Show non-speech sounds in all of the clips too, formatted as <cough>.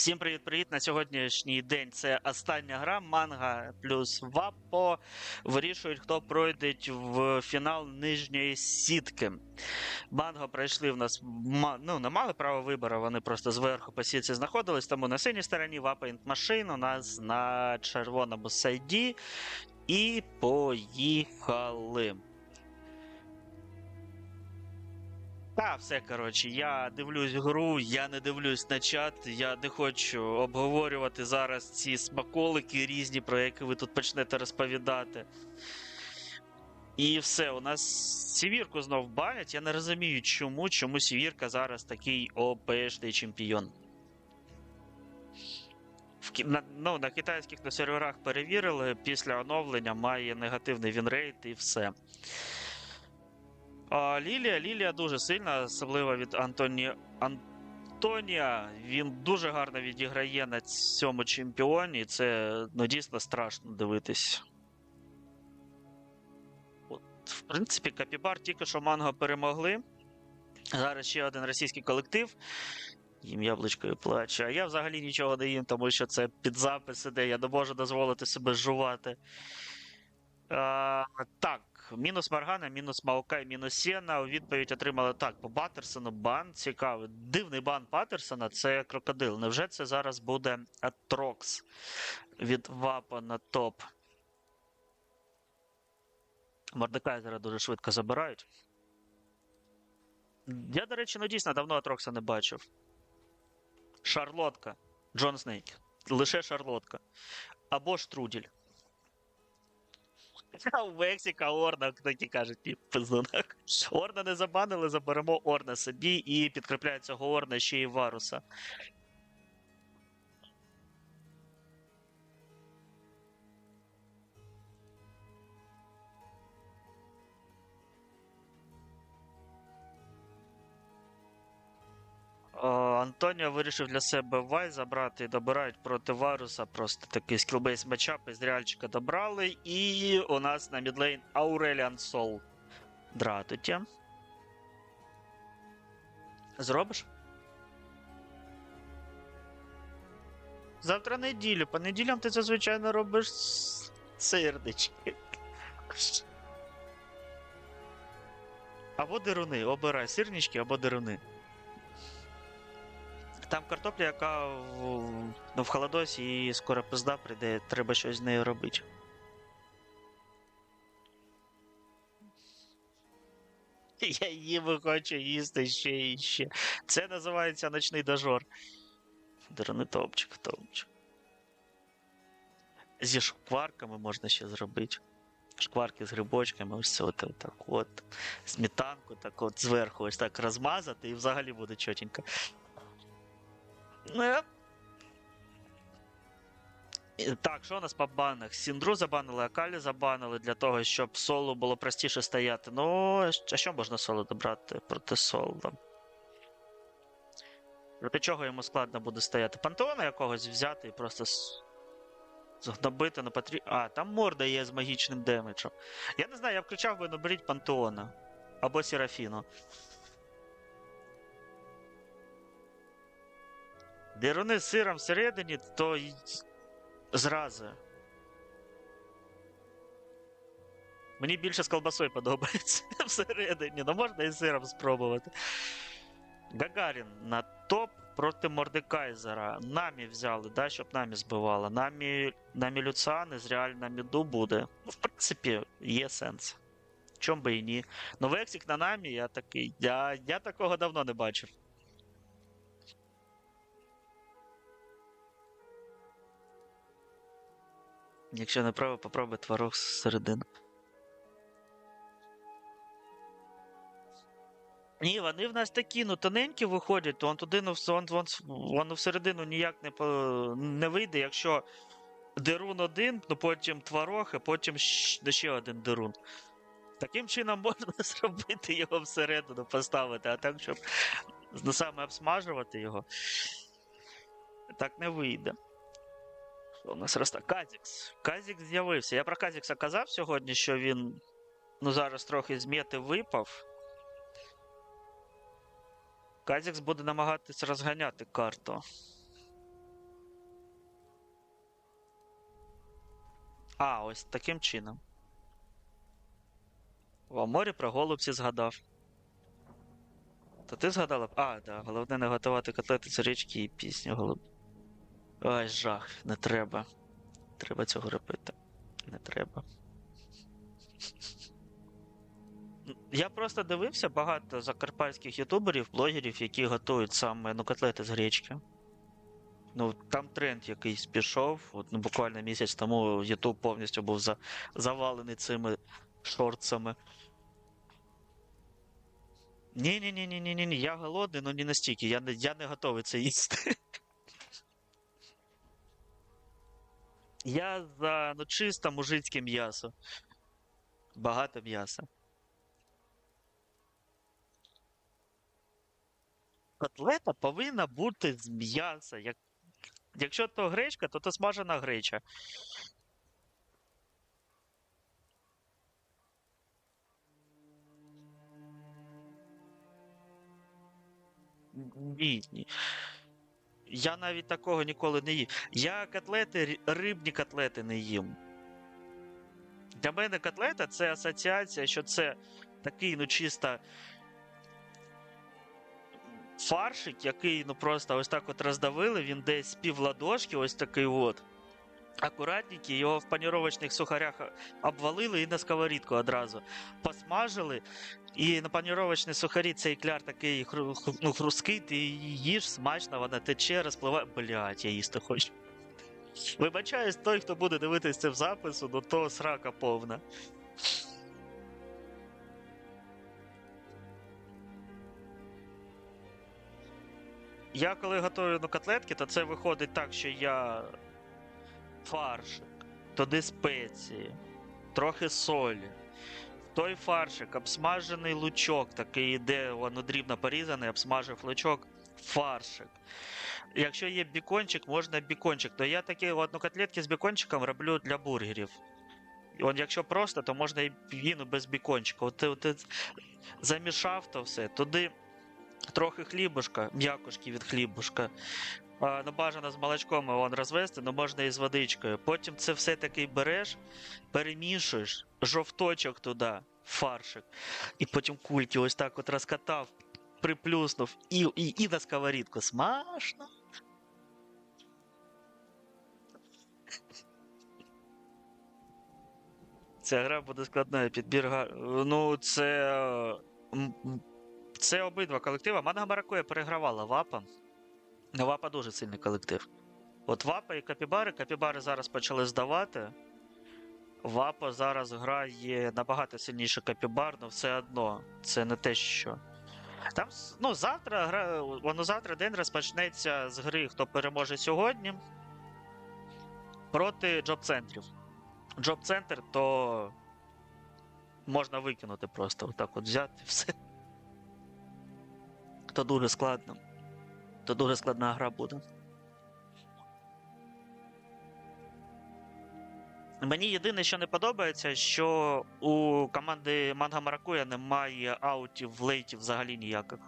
Всім привіт-привіт! На сьогоднішній день це остання гра. Манга плюс Вапо вирішують, хто пройде в фінал нижньої сітки. Манго пройшли в нас ну, не мали права вибору, вони просто зверху по сітці знаходились, тому на синій стороні Вапо Машин у нас на червоному сайді. І поїхали. Та, все, коротше, я дивлюсь гру, я не дивлюсь на чат, я не хочу обговорювати зараз ці смаколики різні, про які ви тут почнете розповідати. І все, у нас Сівірку знов банять. Я не розумію, чому, чому Сівірка зараз такий ОПшний чемпіон. В, на, ну, на китайських на серверах перевірили, після оновлення має негативний вінрейт і все. Лілія, Лілія дуже сильна, особливо від Антоні... Антонія. Він дуже гарно відіграє на цьому чемпіоні. Це ну, дійсно страшно дивитись. От, в принципі, Капібар тільки що манго перемогли. Зараз ще один російський колектив. Їм яблучкою плаче. А я взагалі нічого не їм, тому що це під запис іде, я не можу дозволити себе жувати. А, так, мінус Маргана, мінус Маукай, мінус Сєна. Відповідь отримали так, по Паттерсону бан. Цікавий. Дивний бан Паттерсона це крокодил. Невже це зараз буде Атрокс від Вапа на топ? Мордекайзера дуже швидко забирають. Я, до речі, ну дійсно давно Атрокса не бачив. Шарлотка. Джон Снейк. Лише Шарлотка. Або Штрудель. У Мексика Орна, такі кажуть, ті. Орна не забанили, заберемо Орна собі і підкріпляє цього Орна ще й Варуса. Антоніо вирішив для себе Вай забрати добирають проти Варуса. Просто такий скілбейс матчап із Реальчика добрали. І у нас на мідлейн Ауреліан Сол. Дратуті. Зробиш? Завтра неділю. По неділям ти зазвичай робиш сирнички. Або деруни. Обирай сирнички або деруни. Там картопля, яка в, ну, в холодосі і скоро пизда прийде, треба щось з нею робити. <laughs> Я їм хочу їсти ще і ще. Це називається ночний дожор. Дрони топчик, топчик. Зі шкварками можна ще зробити. Шкварки з грибочками, ось це от, так от. Сметанку так от зверху ось так розмазати і взагалі буде чотенько. Ну, Так, що у нас по банах? Сіндру забанили, Акалі забанили для того, щоб солу було простіше стояти. Ну, а що можна соло добрати проти соло? Проти чого йому складно буде стояти? Пантеона якогось взяти і просто згнобити не потрібно. А, там морда є з магічним демеджем. Я не знаю, я включав би наберіть Пантеона або Серафіну. Деруни з сиром всередині, то й зрази. Мені більше з колбасою подобається <laughs> всередині, ну можна і сиром спробувати. Гагарін на топ проти Мордекайзера. Намі взяли, да, щоб намі збивала. Намі, намі Люциани з реально міду буде. Ну, в принципі, є сенс. Чом би і ні. Ну, Вексік на намі, я такий. Я, я такого давно не бачив. Якщо не право, попробуй творог з середини. Ні, вони в нас такі, ну тоненькі виходять, то он туди ну, вон, вон, воно всередину ніяк не, не вийде, якщо дерун один, ну потім творог, а потім щ- ще один дерун. Таким чином <laughs> можна зробити його всередину, поставити, а так, щоб ну, саме обсмажувати його, так не вийде. Що у нас роста? Казікс. Казікс з'явився. Я про Казікса казав сьогодні, що він ну зараз трохи з м'яти випав. Казікс буде намагатись розганяти карту. А, ось таким чином. В Аморі про голубці згадав. Та ти згадала? А, так. Да. Головне не готувати котлети з річки і пісню голубці. Ой, жах, не треба. Треба цього робити. Не треба. Я просто дивився багато закарпатських ютуберів, блогерів, які готують саме ну, котлети з гречки. Ну, там тренд якийсь пішов. От, ну, буквально місяць тому Ютуб повністю був за, завалений цими шорцами. Ні, ні, ні, ні, я голодний, ну не настільки. Я не, я не готовий це їсти. Я за ну, чисто мужицьке м'ясо. Багато м'яса. Котлета повинна бути з м'яса. Як... Якщо то гречка, то то смажена греча. Ні, ні. Я навіть такого ніколи не їм. Я котлети, рибні котлети не їм. Для мене котлета це асоціація, що це такий, ну, чисто фаршик, який ну просто ось так от роздавили, він десь пів ладошки, ось такий от. Акуратненький, його в паніровочних сухарях обвалили і на сковорідку одразу посмажили. І на паніровочні сухарі цей кляр такий хру, ну, хрусткий, ти їш, смачно, вона тече, розпливає. Блять, я їсти хочу. Вибачаюсь, той, хто буде дивитись це в запису, ну то срака повна. Я коли готую ну, котлетки, то це виходить так, що я фаршик, туди спеції, трохи солі. В той фаршик, обсмажений лучок, такий іде, воно дрібно порізаний, обсмажив лучок, фаршик. Якщо є бікончик, можна бікончик. То я такі от, ну, котлетки з бікончиком роблю для бургерів. От якщо просто, то можна і віну без бікончика. От ти, от замішав то все, туди трохи хлібушка, м'якушки від хлібушка. Ну, бажано з молочком вон розвести, ну можна і з водичкою. Потім це все таки береш, перемішуєш, жовточок туди, фаршик, і потім кульки ось так от розкатав, приплюснув і, і, і на сковорідку. Смачно. Ця гра буде складною. підбірга. Ну, це. Це обидва колективи. Манга Маракуя перегравала Вапа. Ну, Вапа дуже сильний колектив. От Вапа і Капібари. Капібари зараз почали здавати. Вапа зараз грає набагато сильніше Капібар, але все одно це не те, що. Там, ну, завтра гра, воно завтра день розпочнеться з гри, хто переможе сьогодні проти джоб-центрів. Джоб-центр, то можна викинути просто отак от взяти <laughs> все. То дуже складно. То дуже складна гра буде. Мені єдине, що не подобається, що у команди Манга Маракуя немає аутів, лейтів взагалі ніяких.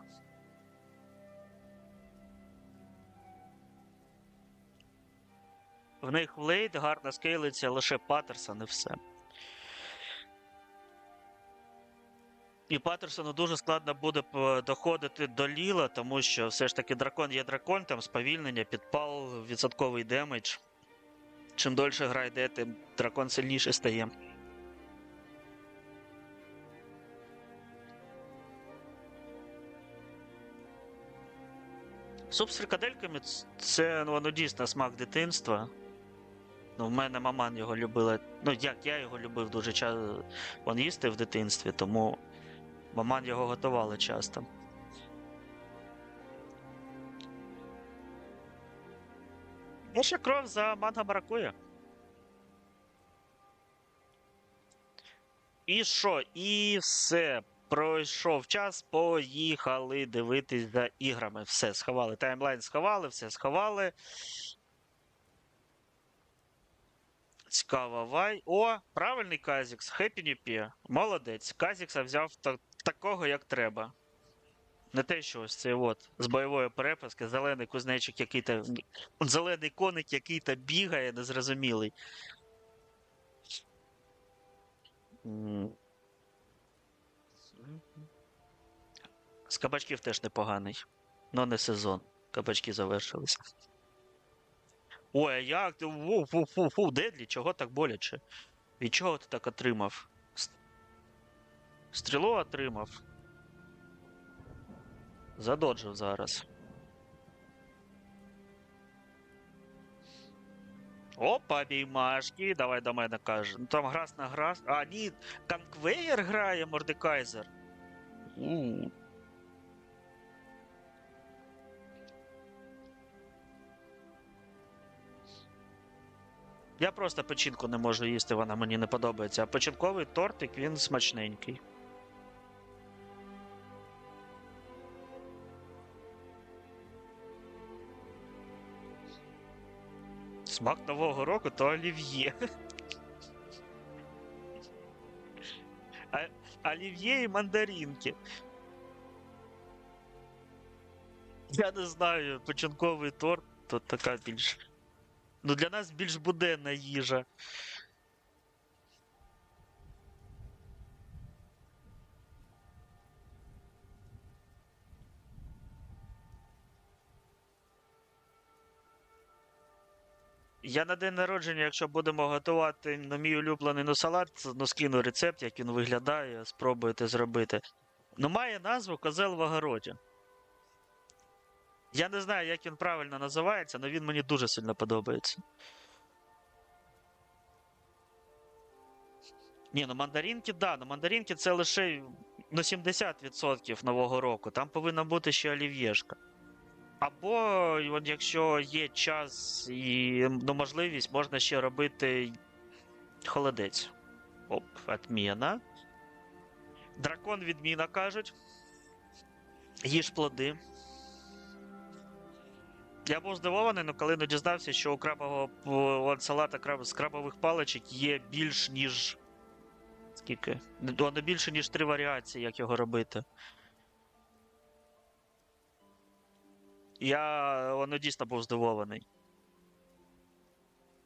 В них в лейт гарно скейлиться лише Паттерсон і все. І Паттерсону дуже складно буде доходити до Ліла, тому що все ж таки дракон є дракон, там сповільнення, підпал, відсотковий демедж. Чим дольше гра йде, тим дракон сильніше стає. Суп з фрикадельками це воно дійсно смак дитинства. Ну, в мене маман його любила. Ну, як я його любив дуже часто он їсти в дитинстві, тому маман його готувала часто. Перша кров за манга Маракуя. І що? І все. Пройшов час, поїхали дивитись за іграми. Все, сховали. Таймлайн сховали, все сховали. Цікаво, вай. О, правильний Казікс. New Year. Молодець. Казікса взяв такого, як треба. Не те, що ось це от з бойової переписки, зелений кузнечик, який то. Зелений коник, який то бігає, незрозумілий. З кабачків теж непоганий. Но не сезон. Кабачки завершилися. Ой, а як ти. Фу, фу, фу, Дедлі, чого так боляче? Від чого ти так отримав? Стрілу отримав. Задоджив зараз. Опа, біймашки, давай до мене каже. Ну там грас на грас. А, ні, Канквеєр грає Мордекайзер. У. Я просто печінку не можу їсти, вона мені не подобається. А печінковий тортик він смачненький. Смак Нового року то олів'є. Олів'є і мандарінки. Я не знаю, печінковий торт то така більш. Ну, для нас більш буденна їжа. Я на день народження, якщо будемо готувати на мій улюблений ну, салат, ну скину рецепт, як він виглядає, спробуйте зробити. Ну, має назву козел в огороді. Я не знаю, як він правильно називається, але він мені дуже сильно подобається. Ні, ну мандаринки, да, ну мандаринки це лише ну, 70% нового року. Там повинна бути ще олів'єшка. Або, от якщо є час і ну, можливість, можна ще робити холодець. Оп, отміна. Дракон відміна кажуть. Їж плоди. Я був здивований, ну коли не дізнався, що у крабового салата з крабових паличок є більш ніж. Скільки? Не більше, ніж три варіації, як його робити. Я воно дійсно був здивований.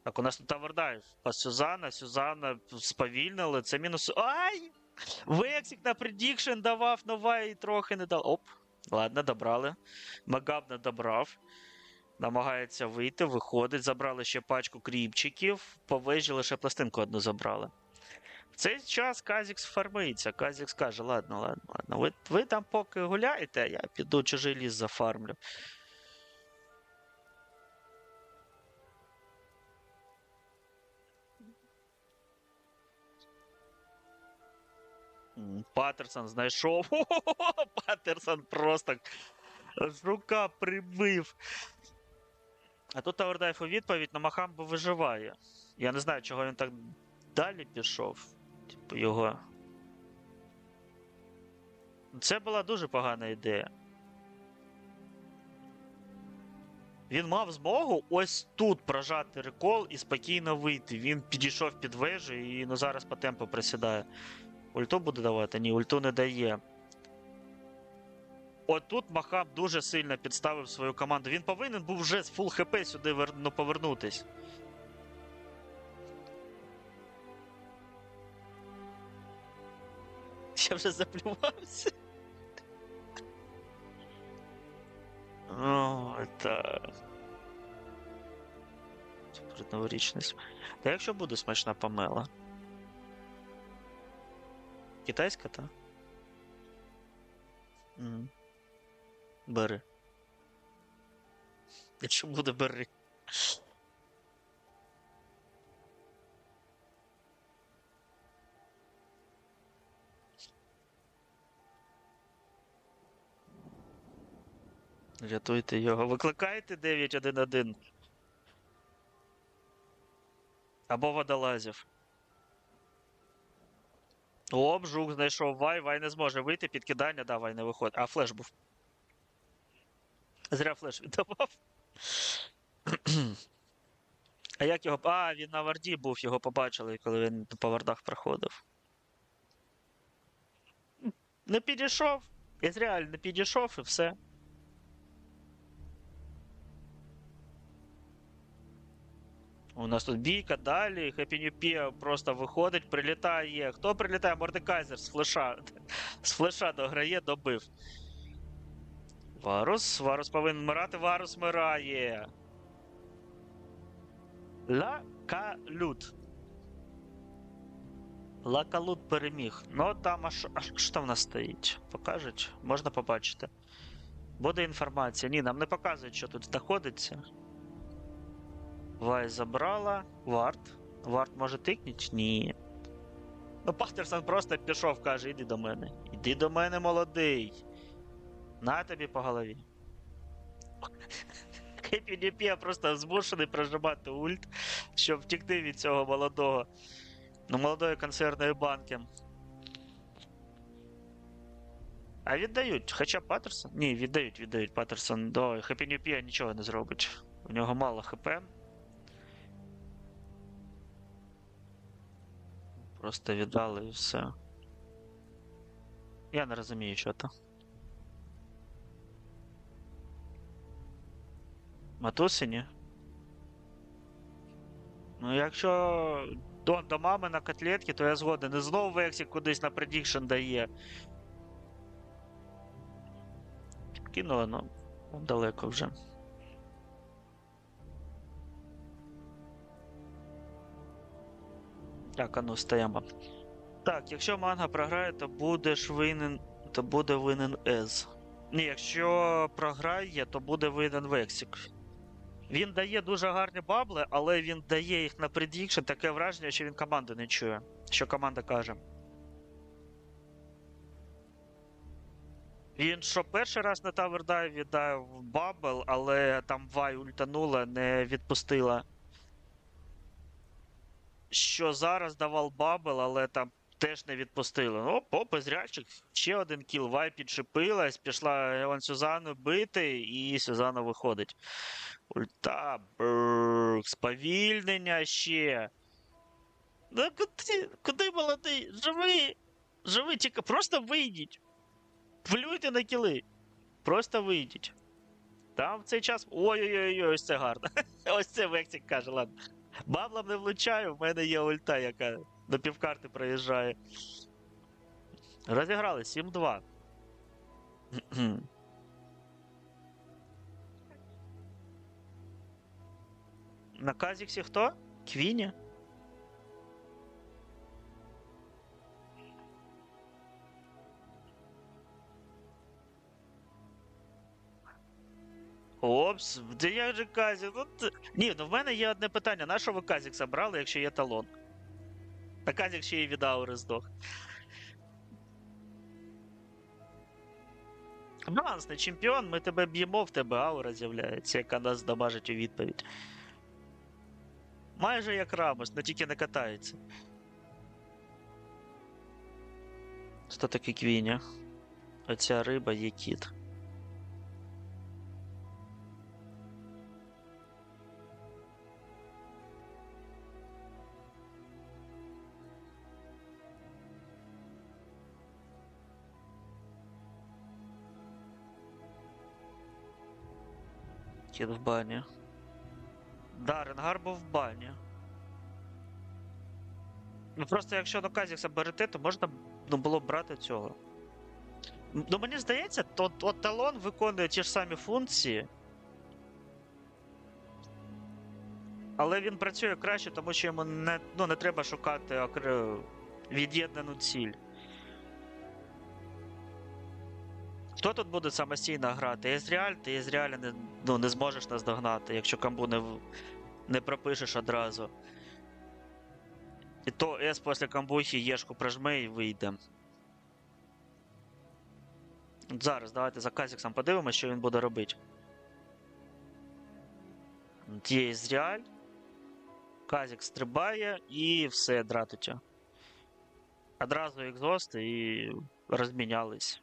Так, у нас тут Тавердайв. По Сюзанна, Сюзанна сповільнили. Це мінус. Ай! Вексік на предікшн давав, нова і трохи не дав. Оп. Ладно, добрали. Магаб не добрав. Намагається вийти, виходить. Забрали ще пачку кріпчиків. По вежі лише пластинку одну забрали. В цей час Казікс фармиться. Казікс каже: ладно, ладно, ладно. Ви, ви там поки гуляєте, а я піду чужий ліс зафармлю. Паттерсон знайшов. <laughs> Паттерсон просто жука прибив. А тут Тавердайф у відповідь на Махамбу виживає. Я не знаю, чого він так далі пішов. Типу його. Це була дуже погана ідея. Він мав змогу ось тут прожати рекол і спокійно вийти. Він підійшов під вежу і ну, зараз по темпу присідає. Ульту буде давати? Ні, ульту не дає. От тут Махаб дуже сильно підставив свою команду. Він повинен був вже з фул хп сюди вер... ну, повернутись. <laughs> Я вже заплювався. О, так. Це передноворічний см- Та якщо буде смачна помела. Китайська, та? Мгм. Бери. Якщо буде, бери. Рятуйте його. Викликайте 911. Або водолазів. О, Бжук знайшов Вай, Вай не зможе вийти, підкидання, да, Вай не виходить. А флеш був. Зря флеш віддавав. А як його. А, він на варді був, його побачили, коли він по вардах проходив. Не підійшов. Ізраїль не підійшов і все. У нас тут бійка, далі. Happy New просто виходить, прилітає. Хто прилітає? Мордекайзер з флеша. З флеша дограє, добив. Варус. Варус повинен вмирати, Варус вмирає. Лакалют. Лакалут переміг. Ну там а що, що в нас стоїть? Покажуть? Можна побачити. Буде інформація. Ні, нам не показують, що тут знаходиться. Вай забрала. Варт. Варт може тикніть? Ні. Ну, Паттерсон просто пішов, каже, іди до мене. Іди до мене, молодий. На тобі по голові. PvP просто змушений прожимати ульт, щоб втікти від цього молодого. Ну, молодої консервної банки. А віддають. Хоча Паттерсон. Ні, віддають, віддають Паттерсон до New нічого не зробить. У нього мало ХП. Просто віддали і все. Я не розумію, що то. Матусині? Ну, якщо до, до мами на котлетки, то я згоден. І знову Вексік кудись на предікшн дає. Кинули, ну, далеко вже. Так, а ну стоїмо. Так, якщо манга програє, то будеш винен. То буде винен Ез. Ні, якщо програє, то буде винен Вексік. Він дає дуже гарні бабли, але він дає їх на предікшн, таке враження, що він команди не чує. Що команда каже. Він що перший раз на Dive віддав бабл, але там Вай ультанула, не відпустила. Що зараз давав бабл, але там теж не відпустили. Ну, попи зрячик, ще один кіл, Вай підшипилась, пішла Еон Сюзану бити, і Сюзана виходить. Ульта, бррр, сповільнення ще. Ну куди, куди молодий? Живи! Живи, тільки просто вийдіть. Плюйте на кіли. Просто вийдіть. Там в цей час. Ой-ой-ой, ось це гарно. <laughs> Ось це Вексік каже, ладно. Баблом не влучаю, в мене є ульта, яка до півкарти проїжджає. Розіграли 7-2. <clears throat> На Казіксі хто? Квіні? Опс, де як же Казік? Ну, ти- Ні, ну в мене є одне питання. На що ви Казік забрали, якщо є талон? Та Казік ще й від аури здох. Балансний чемпіон, ми тебе б'ємо, в тебе аура з'являється, яка нас дамажить у відповідь. Майже як Рамос, але тільки не катається. Що таке квіня? Оця риба є кіт. Кіт в бані. Да, Ренгар був в бані. Ну просто якщо до Казікса берете, то можна ну, було б брати цього. Ну мені здається, то, от талон виконує ті ж самі функції. Але він працює краще, тому що йому не, ну, не треба шукати окре- від'єднану ціль. Хто тут буде самостійно грати? Езріаль, ти Езріаля не, ну, не зможеш наздогнати, якщо камбу не, не пропишеш одразу. І то С після камбухи Єшку прожми і вийде. Зараз давайте за Казіксом подивимося, що він буде робити. Є Езріаль. Казік стрибає і все, дратуття. Одразу екзост і розмінялись.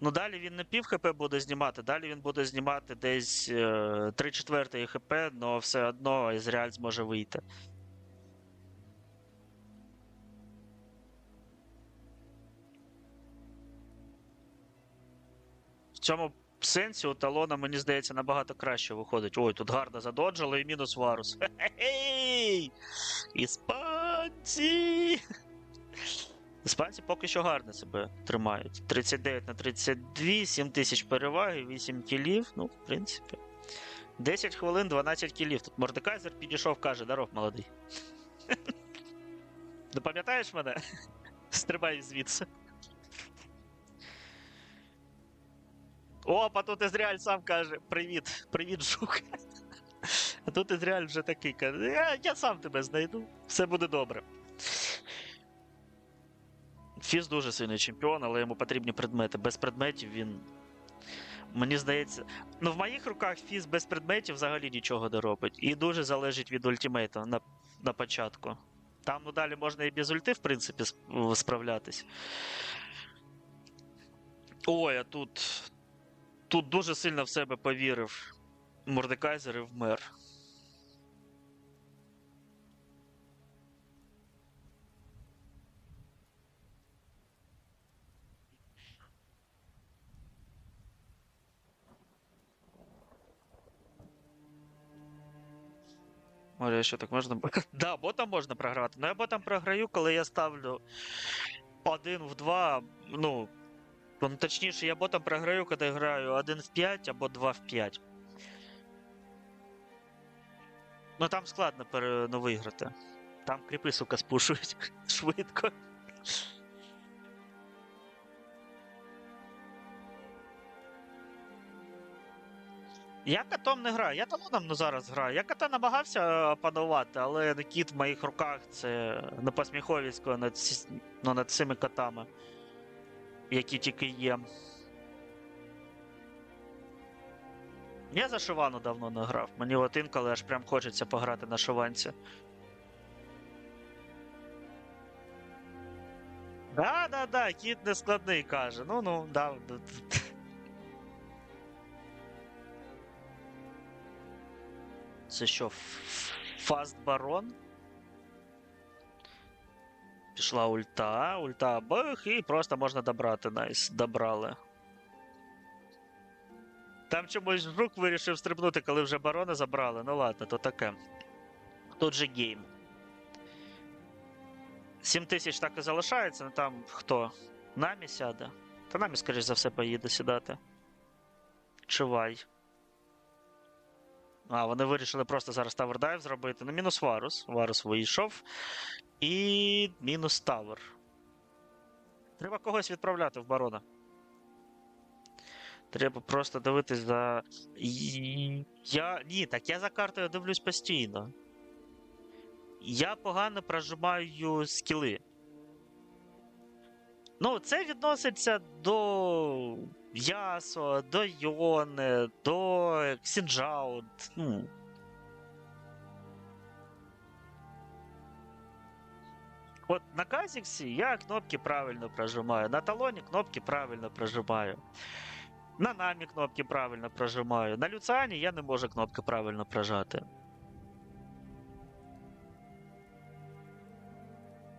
Ну, далі він не пів хп буде знімати, далі він буде знімати десь е, 3 четвертої хп, але все одно Ізраїль зможе вийти. В цьому сенсі у талона, мені здається, набагато краще виходить. Ой, тут гарно задоджили і мінус варус. <laughs> Хе-хей! Іспанці! Іспанці поки що гарно себе тримають. 39 на 32, 7 тисяч переваги, 8 кілів. Ну, в принципі. 10 хвилин, 12 кілів. Тут Мордекайзер підійшов, каже: Даров, молодий. <laughs> Не пам'ятаєш мене? <laughs> Стрибай звідси. Опа, тут Ізраїль сам каже: Привіт, привіт, жук. <laughs> А тут Ізраїль вже такий каже: я, я сам тебе знайду, все буде добре. Фіз дуже сильний чемпіон, але йому потрібні предмети. Без предметів він. Мені здається. Ну, в моїх руках Фіз без предметів взагалі нічого не робить. І дуже залежить від ультимейта на, на початку. Там ну далі можна і без ульти, в принципі, справлятись. Ой, а тут. Тут дуже сильно в себе повірив Мордекайзер і вмер. Може, що так можна. <laughs> Да, ботом можна програвати. Ну я ботом програю, коли я ставлю один в 2. Ну. Ну, точніше, я ботом програю, коли граю 1 в 5 або 2 в 5. Ну там складно пере... ну, виграти. Там кріпи, сука, спушують <laughs> швидко. Я котом не граю, я талоном ну, зараз граю. Я кота намагався опанувати, але кіт в моїх руках це не посміховісько над, ну, над цими котами, які тільки є. Я за Шивану давно не грав. Мені от інколи аж прям хочеться пограти на Шиванці. Да, да, да, кіт не складний каже. Ну ну, да. Це що, Фаст Барон? Пішла ульта, ульта бах, і просто можна добрати. Найс, добрали. Там чомусь жук вирішив стрибнути, коли вже барона забрали. Ну ладно, то таке. Тут же гейм. 7 тисяч так і залишається, ну там хто? Намі сяде. Та намі, скоріш за все, поїде сідати. Чувай. А, вони вирішили просто зараз Dive зробити. Ну, мінус Варус. Варус вийшов. І мінус Тавер. Треба когось відправляти в барона. Треба просто дивитись за. Я. Ні, так я за картою дивлюсь постійно. Я погано прожимаю скіли. Ну, це відноситься до Ясо, до Йоне, до Ксінджаут. Ну. От на Казіксі я кнопки правильно прожимаю, на талоні кнопки правильно прожимаю. На намі кнопки правильно прожимаю. На Люціані я не можу кнопки правильно прожати.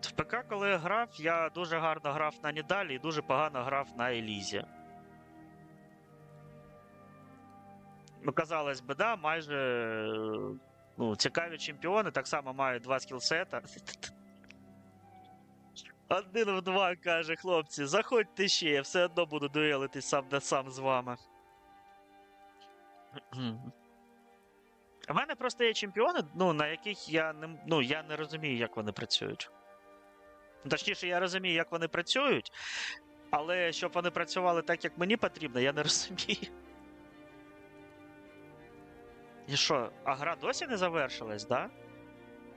В ПК, коли я грав, я дуже гарно грав на Нідалі і дуже погано грав на Елізі. Ну, казалось би, да, майже е, ну, цікаві чемпіони так само мають два скілсета. Один в два каже, хлопці, заходьте ще, я все одно буду дуелитись сам на сам з вами. У мене просто є чемпіони, ну, на яких я не, ну, я не розумію, як вони працюють. Точніше, я розумію, як вони працюють, але щоб вони працювали так, як мені потрібно, я не <laughs> розумію. І що, а гра досі не завершилась, да?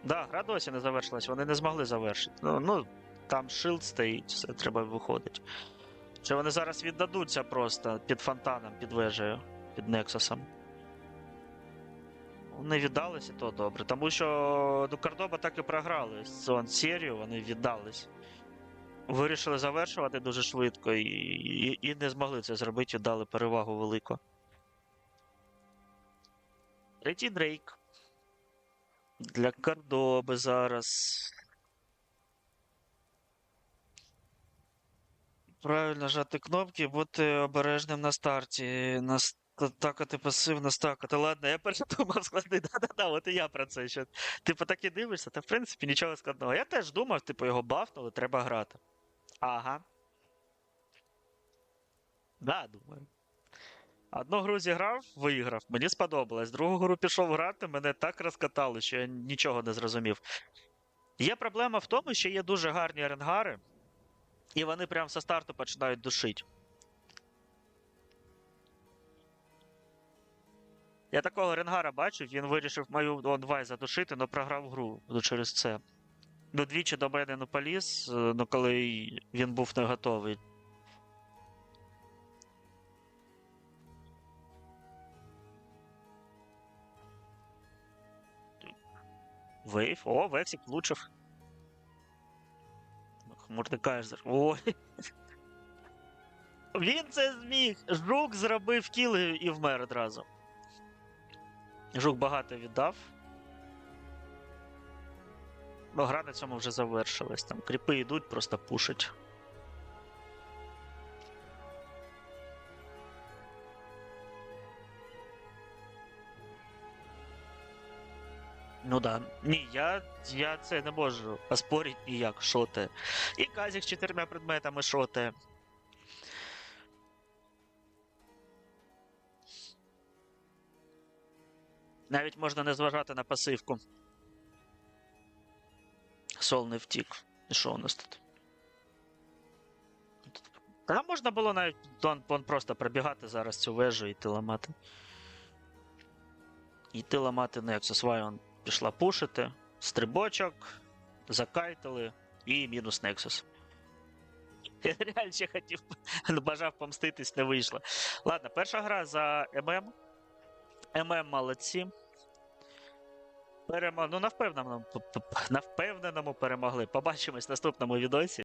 Да, гра досі не завершилась, вони не змогли завершити. Ну, ну там шилд стоїть, все треба виходить. Чи вони зараз віддадуться просто під фонтаном, під вежею, під Нексусом? Вони віддалися, то добре. Тому що до Кордоба так і програли сон серію, вони віддались. Вирішили завершувати дуже швидко і, і, і не змогли це зробити, дали перевагу велику. Третій Дрейк. Для Кордоби зараз. Правильно жати кнопки, бути обережним на старті. Настакати пасивно стакати. Ладно, я перше думав складний. <laughs> Да-да-да, от і я про це. Що, типу, так і дивишся, та в принципі нічого складного. Я теж думав, типу, його бафнули, треба грати. Ага. Да, думаю. Одну гру зіграв, виграв. Мені сподобалось. Другу гру пішов грати, мене так розкатали, що я нічого не зрозумів. Є проблема в тому, що є дуже гарні ренгари, і вони прямо со старту починають душити. Я такого ренгара бачив, він вирішив мою онвай задушити, але програв гру ну, через це. Ну, двічі до мене ну, поліз, е, ну коли він був не готовий. Вейв. О, Вексик влучив. Мордекайзер. Ой. <laughs> Він це зміг. Жук зробив кіл і вмер одразу. Жук багато віддав. Ну, гра на цьому вже завершилась. Там кріпи йдуть, просто пушать. Ну да. Ні, я, я це не можу оспорити ніяк, що те. І Казік з чотирма предметами, що те. Навіть можна не зважати на пасивку. Сол не втік. І що у нас тут? Та можна було навіть вон, вон просто пробігати зараз цю вежу і йти ламати. Йти ламати Nexus. Вайон пішла пушити. Стрибочок, закайтили і мінус Нексус. <laughs> Я реально ще хотів, бажав помститись, не вийшло. Ладно, перша гра за ММ. ММ молодці. Перемо... Ну, на на впевненому перемогли. Побачимось в наступному відосі.